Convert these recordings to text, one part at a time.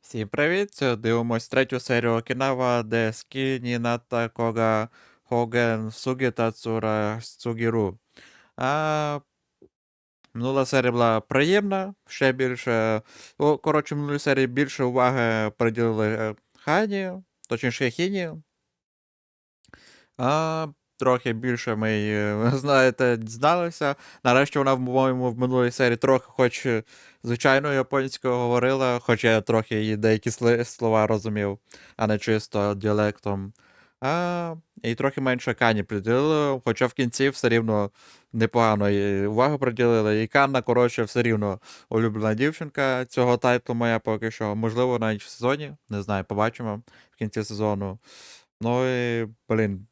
Всім привіт! Дивимось третю серію Окінава, де Ната Кога Хоген Сугіта Цура Сугіру. А минула серія була приємна, ще більше. О, коротше, минулій серії більше уваги приділили е, Хані, точніше Хіні. А трохи більше ми, її, знаєте, дізналися. Нарешті вона, по-моєму, в минулій серії трохи, хоч е, звичайно японською говорила, хоч я трохи її деякі слова розумів, а не чисто діалектом. А, і трохи менше Кані приділили, хоча в кінці все рівно непогано їй увагу приділили. І Канна, коротше, все рівно улюблена дівчинка цього тайтлу моя поки що. Можливо, навіть в сезоні. Не знаю, побачимо в кінці сезону. Ну і, блін,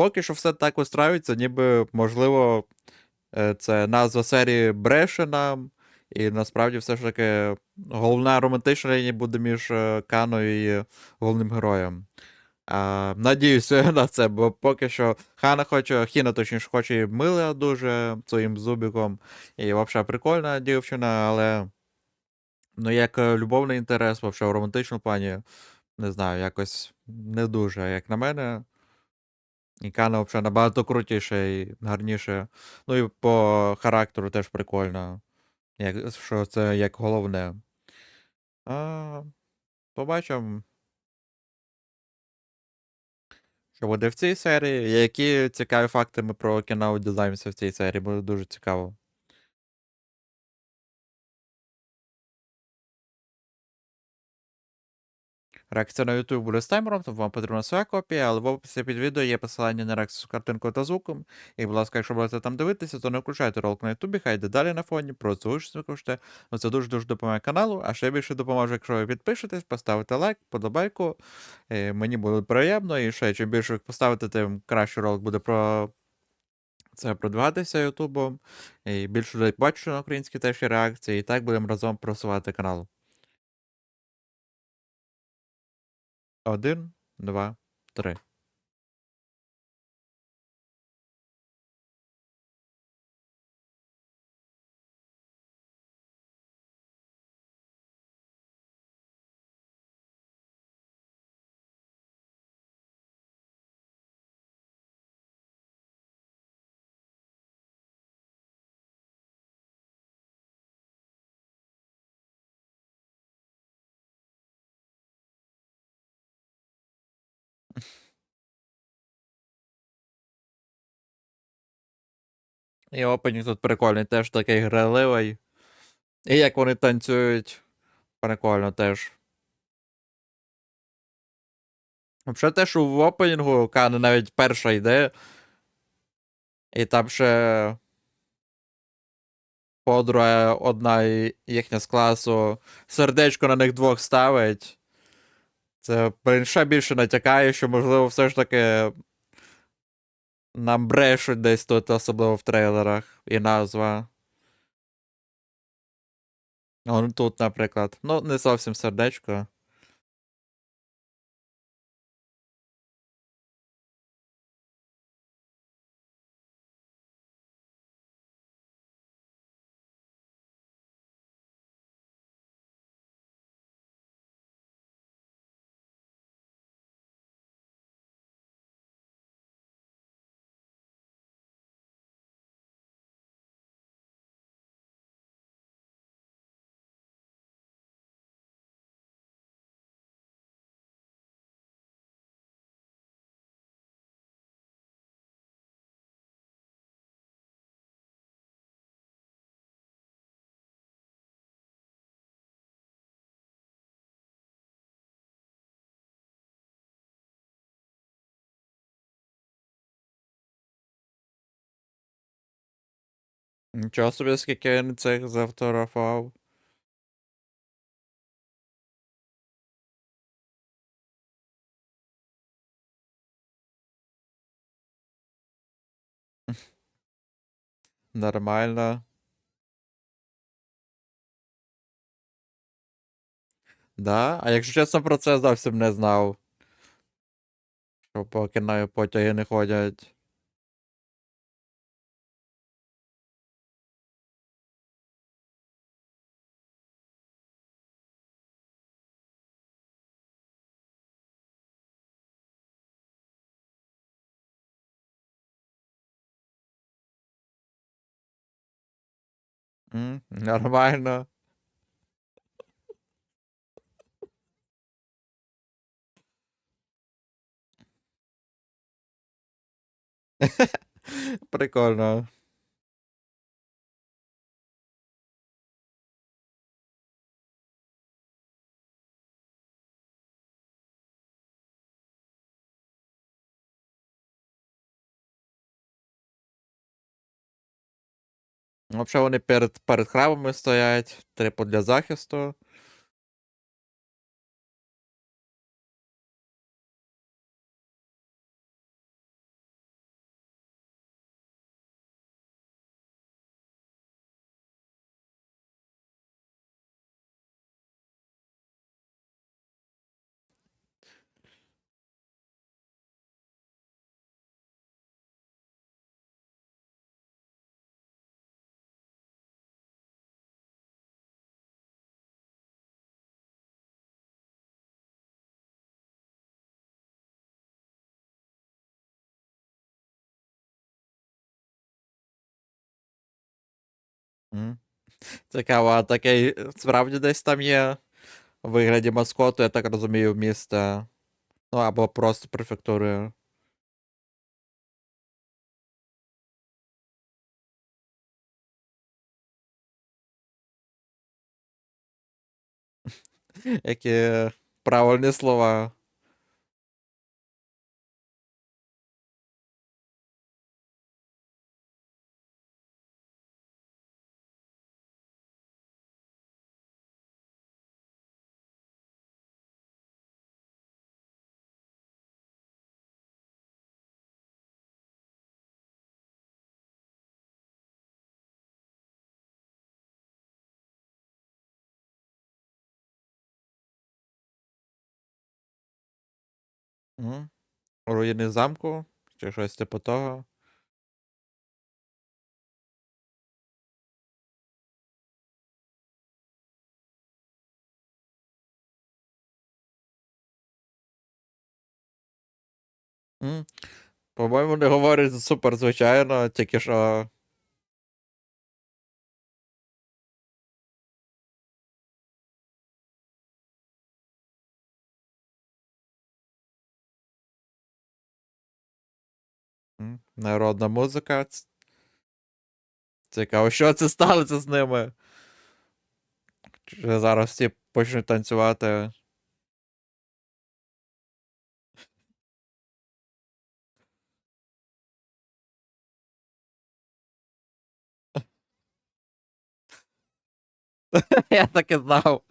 поки що все так устраюється, ніби, можливо, е, це назва серії бреше нам, і насправді все ж таки головна романтична лінія буде між е, Каною і головним героєм. А, надіюся на це, бо поки що Хана хоче, Хіна точніше хоче і мила дуже своїм зубиком, і взагалі прикольна дівчина, але ну, як е, любовний інтерес, взагалі в романтичному плані, не знаю, якось не дуже, як на мене. І Кана взагалі набагато крутіше і гарніше. Ну і по характеру теж прикольно. Як, що це як головне. А, побачимо, що буде в цій серії. Які цікаві факти ми про кіно дізнаємося в цій серії, буде дуже цікаво. Реакція на YouTube буде з таймером, тому вам потрібна своя копія, але в описі під відео є посилання на реакцію з картинкою та звуком. І, будь ласка, якщо будете там дивитися, то не включайте ролик на YouTube, хай йде далі на фоні, просто викличте. Ну, це дуже-дуже допомагає каналу, а ще більше допоможе, якщо ви підпишетесь, поставите лайк, подобайку. І мені буде приємно, і ще чим більше ви поставите, тим краще ролик буде про це продвигатися Ютубом. І більше людей побачить на українській теж реакції, і так будемо разом просувати канал. Один, два, три. І опенінг тут прикольний, теж такий граливий. І як вони танцюють. Прикольно теж. Взагалі те, що в опенінгу Кане навіть перша йде. І там ще подруга одна їхня з класу сердечко на них двох ставить. Це ще більше натякає, що, можливо, все ж таки нам брешуть десь тут, особливо в трейлерах, і назва. Он тут, наприклад. Ну, не зовсім сердечко. Нічого собі, скільки цих завторафував. Нормально. Да? А якщо чесно, про це зовсім не знав. Що по кіною потяги не ходять. М, нормально. Прикольно. Взагалі вони перед, перед храмами стоять, типу для захисту. Цікаво, а такий е, справді десь там є в вигляді маскоту, я так розумію, міста. Ну, або просто префектури. Які правильні слова. М. Руїни замку, чи щось типу того. По-моєму, не говорять супер звичайно, тільки що. Народна музика. Цікаво, що це сталося з ними? Чи зараз всі почнуть танцювати? Я так і знав.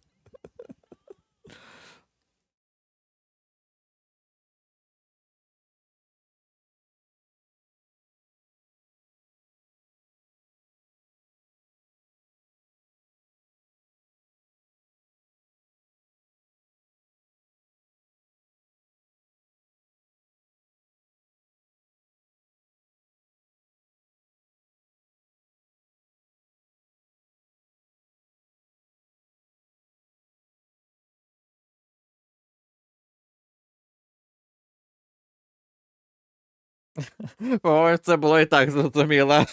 По-моєму, це було і так зрозуміло.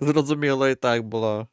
Зрозуміло і так було.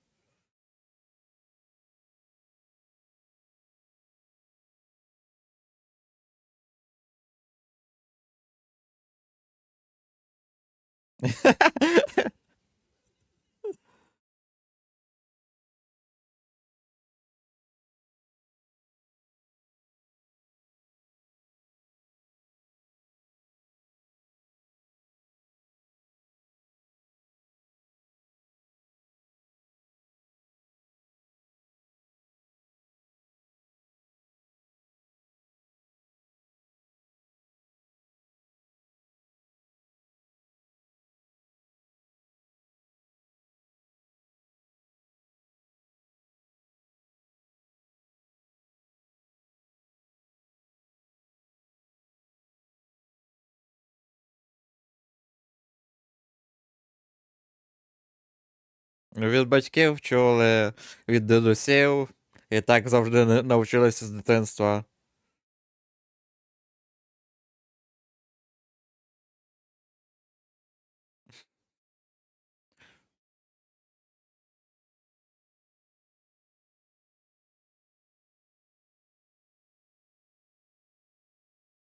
Від батьків чули, від дедусів. І так завжди навчилися з дитинства.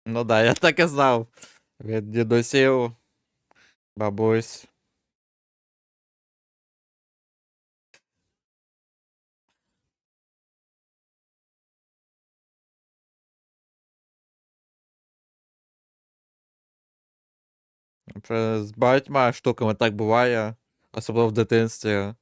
Ну да, я так і знав. Від дідусів, бабусь. З багатьма штуками так буває, особливо в дитинстві.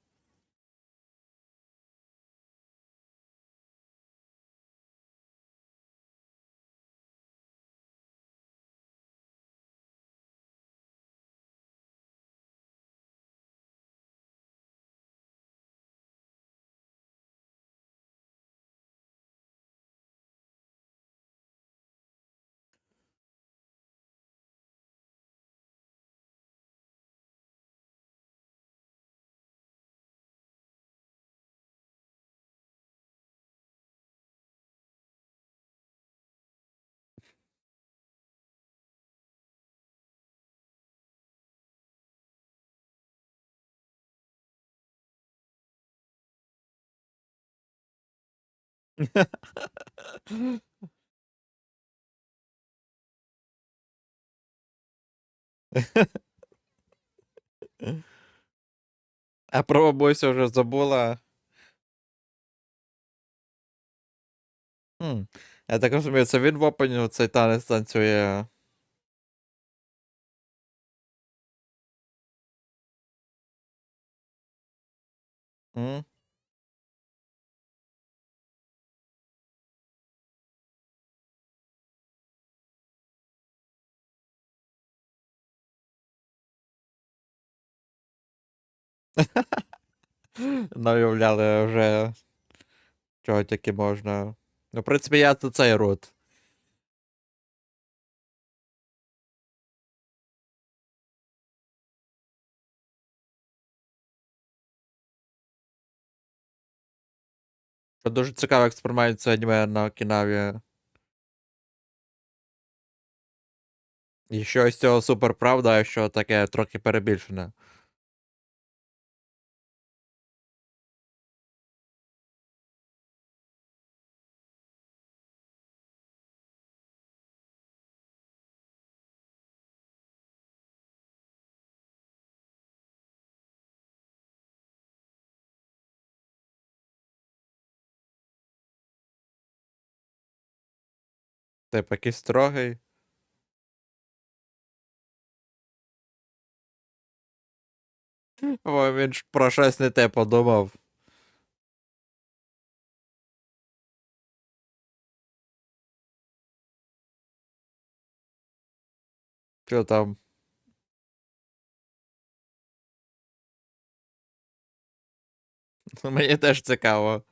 А про бабусю вже забула. Хм. Я так розумію, це він в опені цей танець танцює. М? Нав'являли вже чого тільки можна. Ну, в принципі, я тут цей. Це дуже цікаво експеримент це аніме на Окінаві. І щось цього супер правда, а що таке трохи перебільшене. Типу, якийсь строгий. О, він ж про щось не те подумав. Що там? Мені теж цікаво.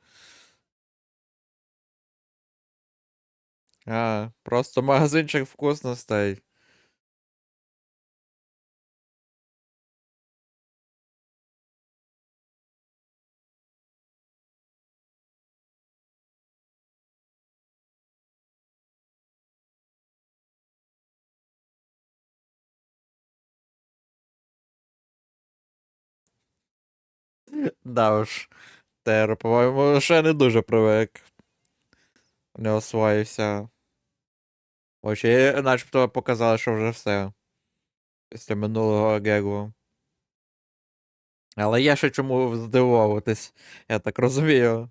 А, просто магазинчик вкусностей. Да уж. Тер, по-моєму, ще не дуже привик. Не освоївся. Очі начебто показали, що вже все. Після минулого гегу. Але є ще чому здивовуватись, я так розумію.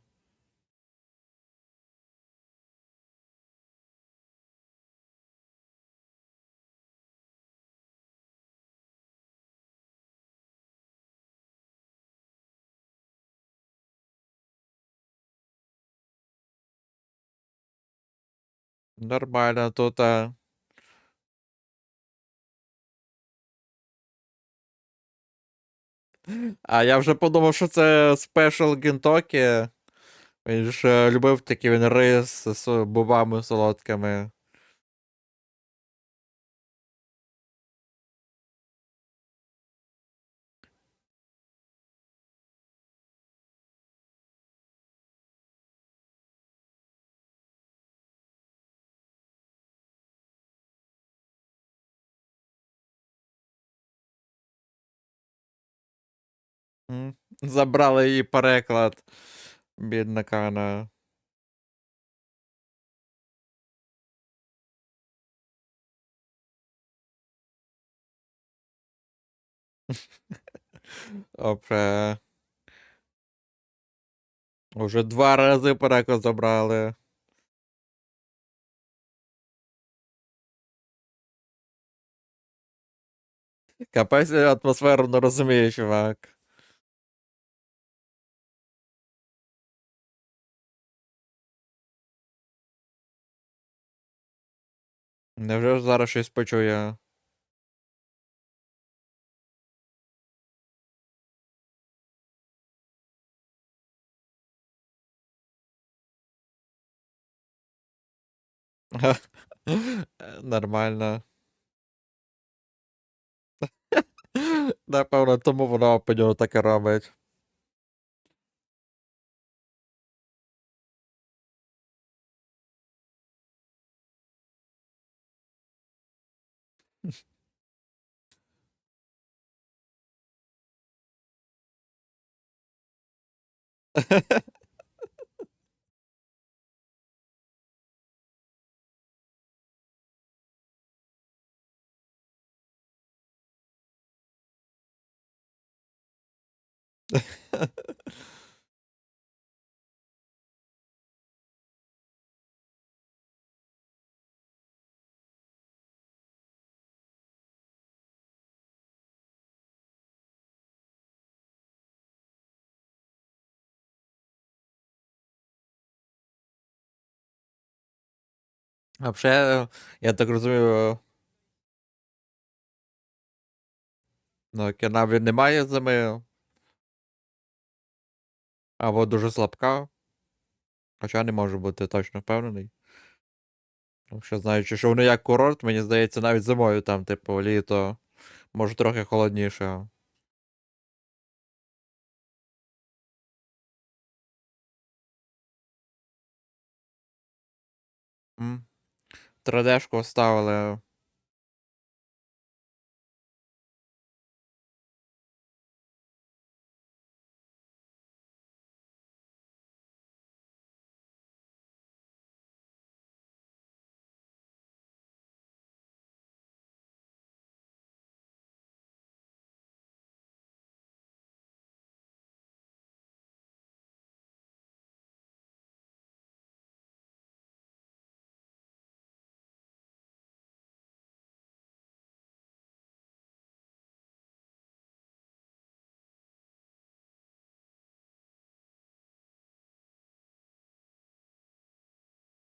Нормально тут. А... а я вже подумав, що це спешл Гінтокі. Він ж е, любив такий він рис з бубами солодкими. Забрали її переклад. Бідна кана. Добре. Уже два рази переклад забрали. Капець атмосферу не розумієш, чувак. Невже зараз щось почує? Нормально. Напевно, тому по нього таке робить. Ha ha ha. А взагалі, я так розумію. Ну, Окінаві немає зими. Або дуже слабка. Хоча не можу бути точно впевнений. Тому що знаючи, що воно як курорт, мені здається, навіть зимою там, типу, літо, може трохи холодніше. М. 3D-шку ставили.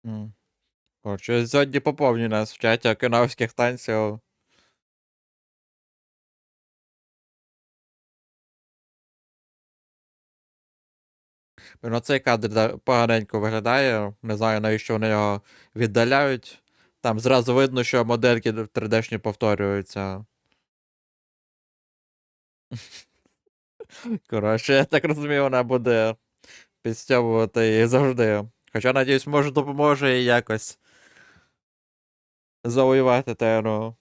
М. Коротше, сьогодні поповню нас в чаті окинавських танців. Ну, цей кадр поганенько виглядає. Не знаю, навіщо вони його віддаляють. Там зразу видно, що модельки 3D-шні повторюються. Коротше, я так розумію, вона буде підстьовувати її завжди. Хоча, надіюсь, може допоможе їй якось завоювати теру.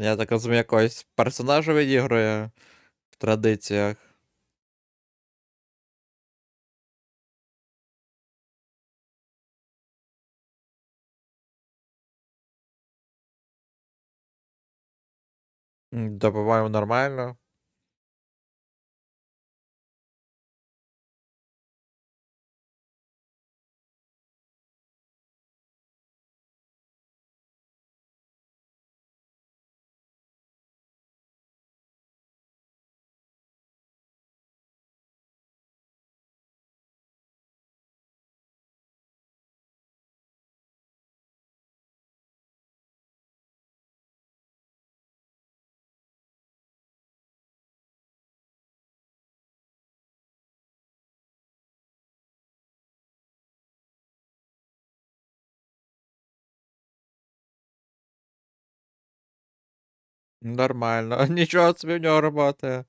Я так розумію, якогось персонажа відігрує в традиціях. М, нормально. Нормально. Нічого собі в нього роботи.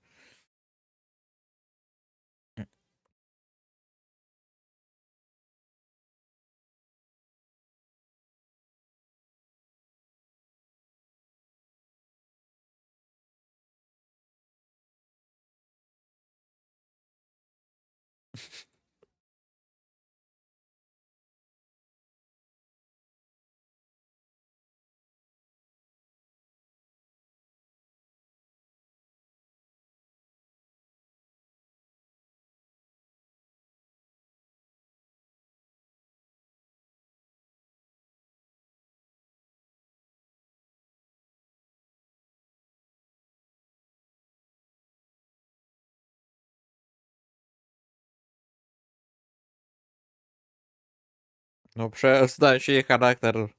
Ну, вже знаєш її характер.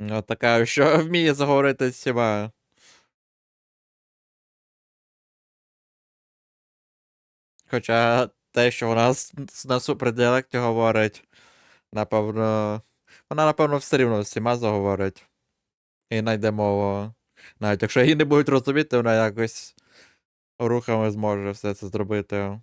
Ну, така, що вміє заговорити з всіма. Хоча те, що вона на супердіалекті говорить, напевно. Вона, напевно, все рівно з всіма заговорить. І знайде мову. Навіть якщо її не будуть розуміти, вона якось рухами зможе все це зробити.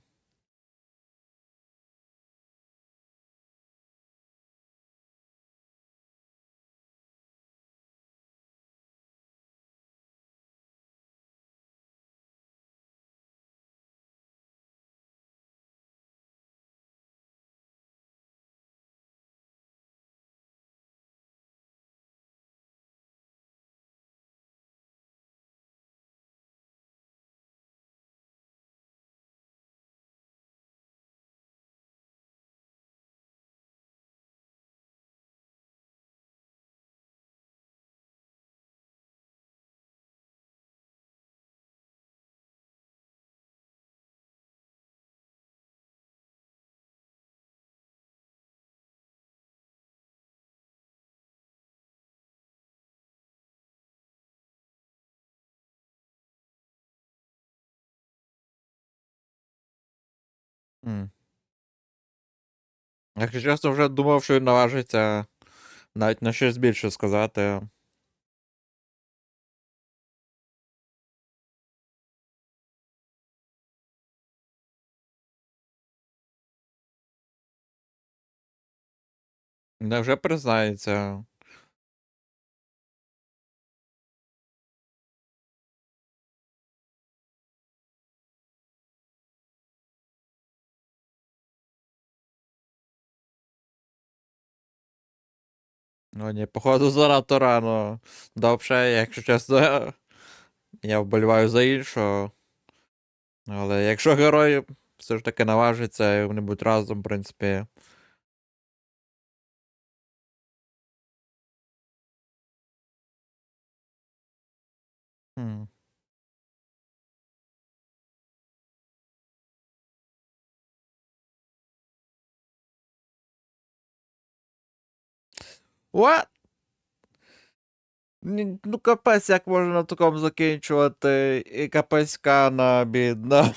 М. Якщо чесно, вже думав, що він наважиться навіть на щось більше сказати. Невже признається? Ну ні, походу, занадто рано. Добре, якщо чесно, я вболіваю за іншого. Але якщо герой все ж таки наважиться і вони будуть разом, в принципі. Хм. What? Ну, капець, як можна на такому закінчувати? І капець кана, бідна.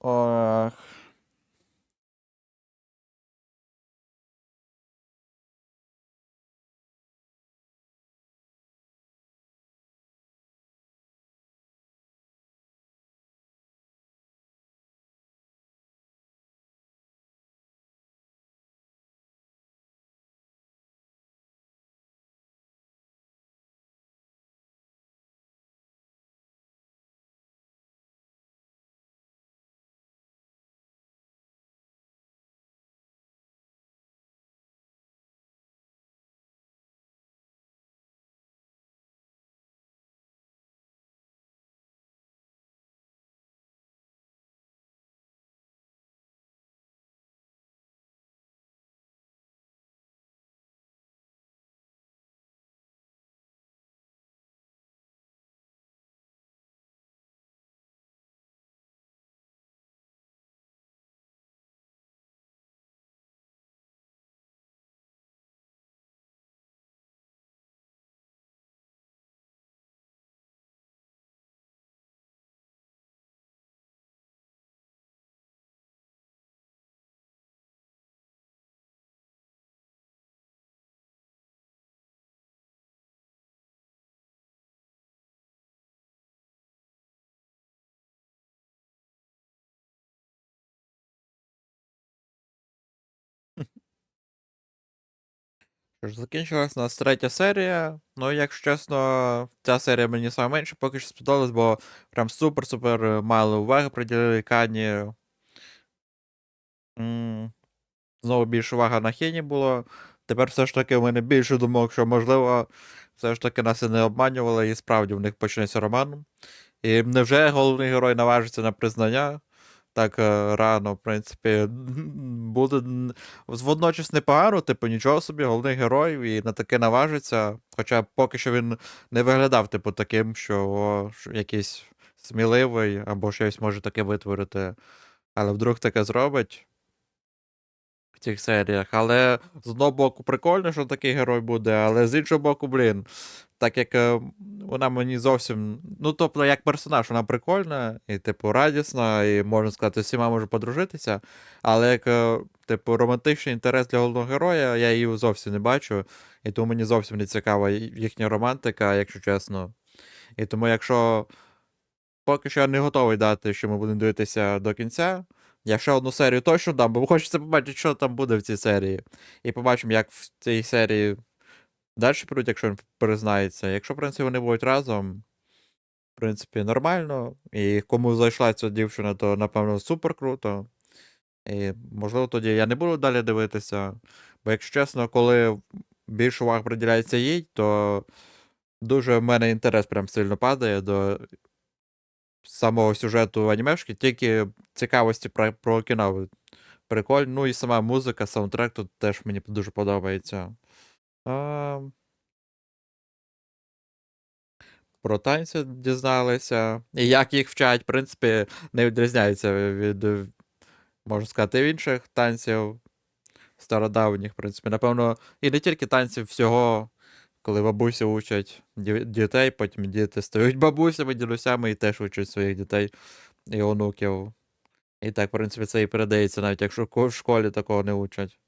Ох. Що закінчилась у нас третя серія. Ну, якщо чесно, ця серія мені найменше поки що сподобалась, бо прям супер-супер е, мало уваги приділили Кані. Знову більше уваги на Хені було. Тепер все ж таки у мене більше думок, що можливо, все ж таки нас і не обманювали, і справді в них почнеться роман. І невже головний герой наважиться на признання? Так е, рано, в принципі, буде водночас непогано, типу, нічого собі, головний герой і на таке наважиться. Хоча поки що він не виглядав, типу, таким, що, о, якийсь сміливий або щось може таке витворити. Але вдруг таке зробить цих серіях. Але з одного боку, прикольно, що такий герой буде, але з іншого боку, блін, так як е, вона мені зовсім. Ну, тобто, як персонаж, вона прикольна, і, типу, радісна, і можна сказати, всіма можу подружитися. Але як, е, типу, романтичний інтерес для головного героя, я її зовсім не бачу. І тому мені зовсім не цікава їхня романтика, якщо чесно. І тому, якщо поки що я не готовий дати, що ми будемо дивитися до кінця. Я ще одну серію точно дам, бо хочеться побачити, що там буде в цій серії. І побачимо, як в цій серії далі підуть, якщо він признається. Якщо, в принципі, вони будуть разом, в принципі, нормально. І кому зайшла ця дівчина, то, напевно, супер круто. І, можливо, тоді я не буду далі дивитися. Бо, якщо чесно, коли більше уваги приділяється їй, то дуже в мене інтерес прям сильно падає до самого сюжету анімешки, тільки цікавості про, про кіно. Прикольно. Ну і сама музика, саундтрек тут теж мені дуже подобається. А... Про танці дізналися. І як їх вчать, в принципі, не відрізняється від, можна сказати, інших танців стародавніх, в принципі. Напевно, і не тільки танців всього, коли бабусі учать дітей, потім діти стають бабусями, дідусями і теж учать своїх дітей і онуків. І так, в принципі, це і передається, навіть якщо в школі такого не учать.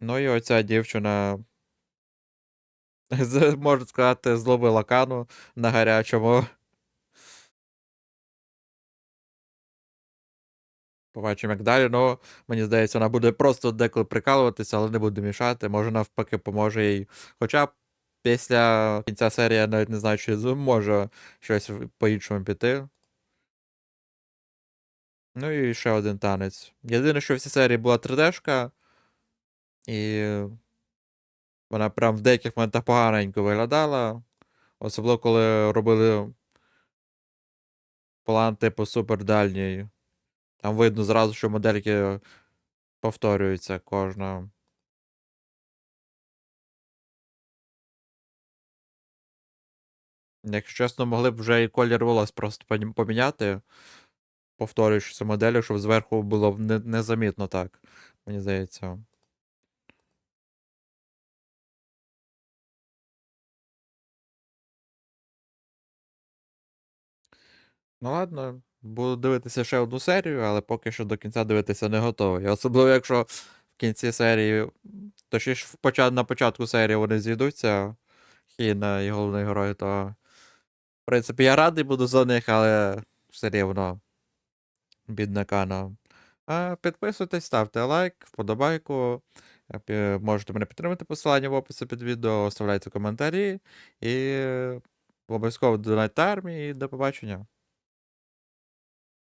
Ну і оця дівчина, можна сказати, зловила кану на гарячому. Побачимо, як далі. Ну, мені здається, вона буде просто деколи прикалуватися, але не буде мішати. Може, навпаки, поможе їй. Хоча після кінця серії я навіть не знаю, чи зможе щось по-іншому піти. Ну і ще один танець. Єдине, що в цій серії була 3D-шка, і вона прям в деяких моментах поганенько виглядала. Особливо, коли робили план, типу, супердальній. Там видно зразу, що модельки повторюються кожна. Якщо чесно, могли б вже і колір волос просто поміняти, повторюючися моделі, щоб зверху було не- незамітно так, мені здається. Ну ладно, буду дивитися ще одну серію, але поки що до кінця дивитися не готовий. Особливо, якщо в кінці серії, точніше, на початку серії вони зійдуться, Хіна і головний герой, то. В принципі, я радий буду за них, але все рівно. Бідна Кана. Підписуйтесь, ставте лайк, вподобайку. Е, Можете мене підтримати посилання в описі під відео, оставляйте коментарі і обов'язково донайте армії і до побачення.